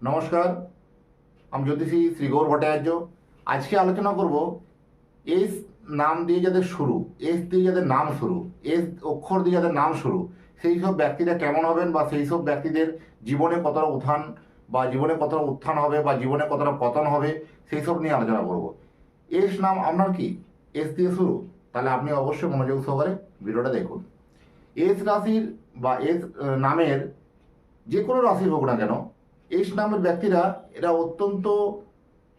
নমস্কার, আমি জ্যোতিষী শ্রী গৌর ভট্টাচার্য। আজকে আলোচনা করব এস নাম দিয়ে যাদের শুরু, এস দিয়ে যাদের নাম শুরু, এস অক্ষর দিয়ে যাদের নাম শুরু, সেই সব ব্যক্তিরা কেমন হবেন বা সেই সব ব্যক্তিদের জীবনে কতটা উত্থান বা জীবনে কতটা উত্থান হবে বা জীবনে কতটা পতন হবে, সেই সব নিয়ে আলোচনা করব। এস নাম আপনার কি? এস দিয়ে শুরু? তাহলে আপনি অবশ্যই মনোযোগ সহকারে ভিডিওটা দেখুন। এস রাশির বা এস নামের যে কোনো রাশির হোক না কেন এস নামের ব্যক্তিরা, এরা অত্যন্ত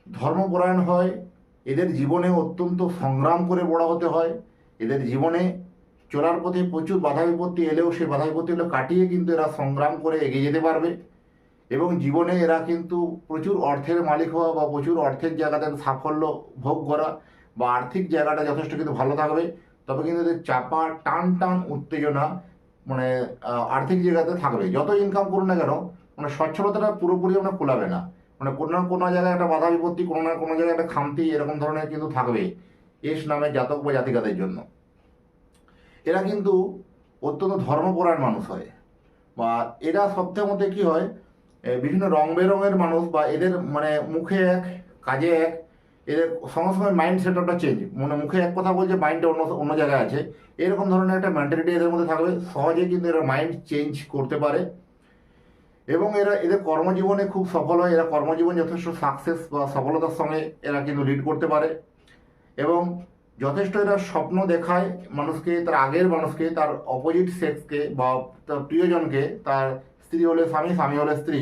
ধর্মপরায়ণ হয়, এদের জীবনে অত্যন্ত সংগ্রাম করে বড় হতে হয়, এদের জীবনে চলার পথে প্রচুর বাধা বিপত্তি এলেও সেই বাধা বিপত্তিগুলো কাটিয়ে কিন্তু এরা সংগ্রাম করে এগিয়ে যেতে পারবে এবং জীবনে এরা কিন্তু প্রচুর অর্থের মালিক হওয়া বা প্রচুর অর্থের জায়গাতে সাফল্য ভোগ করা বা আর্থিক জায়গাটা যথেষ্ট কিন্তু ভালো থাকবে, তবে কিন্তু এদের চাপা, টান টান উত্তেজনা মানে আর্থিক জায়গাতে থাকবে। যত ইনকাম করুন না কেন মানে স্বচ্ছলতাটা পুরোপুরি আমরা কোলাবে না। মানে কোনো না কোনো জায়গায় একটা বাধা বিপত্তি, কোনো না কোনো জায়গায় একটা খামতি, এরকম ধরনের কিন্তু থাকবে এস নামে জাতক বা জাতিকাদের জন্য। এরা কিন্তু অত্যন্ত ধর্মপরায়ণ মানুষ হয়। বা এরা সপ্তাহের মধ্যে কি হয় বিভিন্ন রং বেরঙের মানুষ বা এদের মানে মুখে এক, কাজে এক, এদের সঙ্গে সঙ্গে মাইন্ড সেট আপটা চেঞ্জ মানে মুখে এক কথা বলছে মাইন্ডটা অন্য অন্য জায়গায় আছে। এরকম ধরনের একটা মেন্টালিটি এদের মধ্যে থাকবে। সহজে কিন্তু এরা মাইন্ড চেঞ্জ করতে পারে। এবং এরা, এদের কর্মজীবনে খুব সফল হয়। এরা কর্মজীবন যথেষ্ট সাকসেস বা সফলতার সঙ্গে এরা কিন্তু লিড করতে পারে। এবং যথেষ্ট এরা স্বপ্ন দেখায় মানুষকে, তার আগের মানুষকে, তার অপোজিট সেক্সকে বা তার প্রিয়জনকে, তার স্ত্রী হলে স্বামী স্বামী হলে স্ত্রী।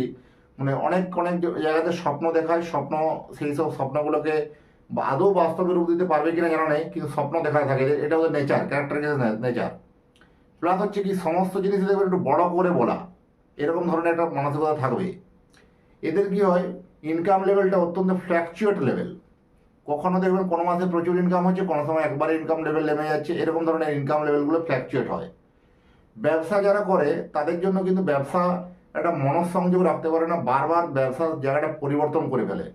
মানে অনেক অনেক জায়গাতে স্বপ্ন দেখায়। স্বপ্ন, সেই সব স্বপ্নগুলোকে আদৌ বাস্তবে রূপ দিতে পারবে কিনা জানা নেই, কিন্তু স্বপ্ন দেখায় থাকে। এটা ওদের নেচার ক্যারেক্টার নেচার প্লাস হচ্ছে কি, সমস্ত জিনিস একটু বড় করে বলা। এরকম ধরনের একটা মানসিকতা থাকবে। এদের কি হয়? ইনকাম লেভেলটা অত্যন্ত ফ্ল্যাকচুয়েট লেভেল কখনো দেখবেন কোনো মাসে প্রচুর ইনকাম হচ্ছে, কোনো সময় একবারে ইনকাম লেভেল নেমে যাচ্ছে, এরকম ধরনের ইনকাম লেভেলগুলো ফ্ল্যাকচুয়েট হয়। ব্যবসা যারা করে, তাদের জন্য কিন্তু ব্যবসা একটা মনঃসংযোগ রাখতে পারে না, বারবার ব্যবসার জায়গাটা পরিবর্তন করে ফেলে।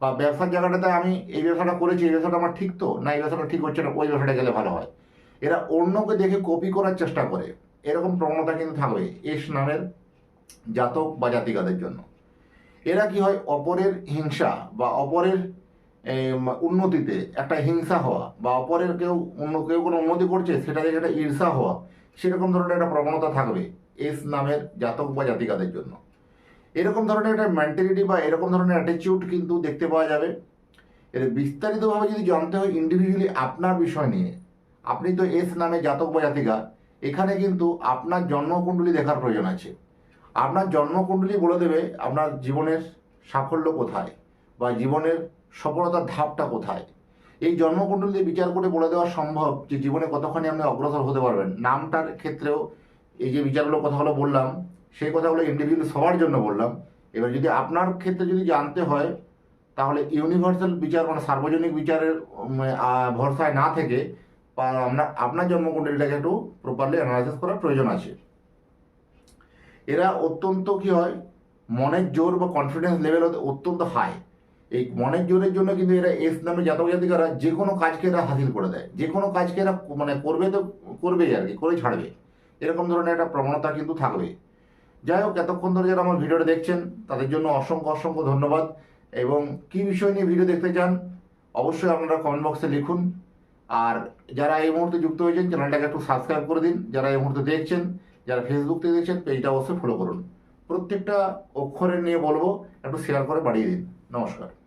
বা ব্যবসার জায়গাটাতে আমি এই ব্যবসাটা করেছি, এই ব্যবসাটা আমার ঠিক তো, না এই ব্যবসাটা ঠিক হচ্ছে না, ওই ব্যবসাটা গেলে ভালো হয়। এরা অন্যকে দেখে কপি করার চেষ্টা করে। এরকম প্রবণতা কিন্তু থাকবে। এস নামের জাতক বা জাতিকাদের জন্য। এরা কি হয় অপরের হিংসা বা অপরের উন্নতিতে একটা হিংসা হওয়া বা অপরের কেউ অন্য, কেউ কোনো উন্নতি করছে সেটা দেখে একটা ঈর্ষা হওয়া, সেরকম ধরনের একটা প্রবণতা থাকবে এস নামের জাতক বা জাতিকাদের জন্য। এরকম ধরনের একটা মেন্টালিটি বা এরকম ধরনের অ্যাটিটিউড কিন্তু দেখতে পাওয়া যাবে। এর বিস্তারিতভাবে যদি জানতে হয় ইন্ডিভিজুয়ালি আপনার বিষয় নিয়ে, আপনি তো এস নামে জাতক বা জাতিকা, এখানে কিন্তু আপনার জন্মকুণ্ডলী দেখার প্রয়োজন আছে। আপনার জন্মকুণ্ডলী বলে দেবে আপনার জীবনের সাফল্য কোথায় বা জীবনের সফলতার ধাপটা কোথায়। এই জন্মকুণ্ডলী বিচার করে বলে দেওয়া সম্ভব যে জীবনে কতখানি আপনি অগ্রসর হতে পারবেন। নামটার ক্ষেত্রেও এই যে বিচারগুলো কথাগুলো বললাম, সেই কথাগুলো ইন্ডিভিজুয়ালি সবার জন্য বললাম। এবার যদি আপনার ক্ষেত্রে যদি জানতে হয়, তাহলে ইউনিভার্সাল বিচার মানে সার্বজনীন বিচারের ভরসায় না থেকে আপনার আপনার জন্মকুণ্ডলীটাকে একটু প্রপারলি অ্যানালাইসিস করার প্রয়োজন আছে। এরা অত্যন্ত কি হয়, মনের জোর বা কনফিডেন্স লেভেল অত্যন্ত হাই এই মনের জোরের জন্য কিন্তু এরা এস নামে জাতক জাতিকারা যে কোনো কাজকে এরা হাসিল করে দেয়। যে কোনো কাজকে এরা মানে করবে তো করবেই আর কি, করে ছাড়বে। এরকম ধরনের একটা প্রবণতা কিন্তু থাকবে। যাই হোক, এতক্ষণ ধরে যারা আমার ভিডিওটা দেখছেন, তাদের জন্য অসংখ্য অসংখ্য ধন্যবাদ। এবং কি বিষয় নিয়ে ভিডিও দেখতে চান, অবশ্যই আপনারা কমেন্ট বক্সে লিখুন। আর যারা এই মুহূর্তে যুক্ত হয়েছেন, চ্যানেলটাকে একটু সাবস্ক্রাইব করে দিন। যারা এই মুহূর্তে দেখছেন যারা ফেসবুক থেকে দেখছেন, পেজটা অবশ্যই ফলো করুন। প্রত্যেকটা অক্ষরে নিয়ে বলব, একটু শেয়ার করে বাড়িয়ে দিন। নমস্কার।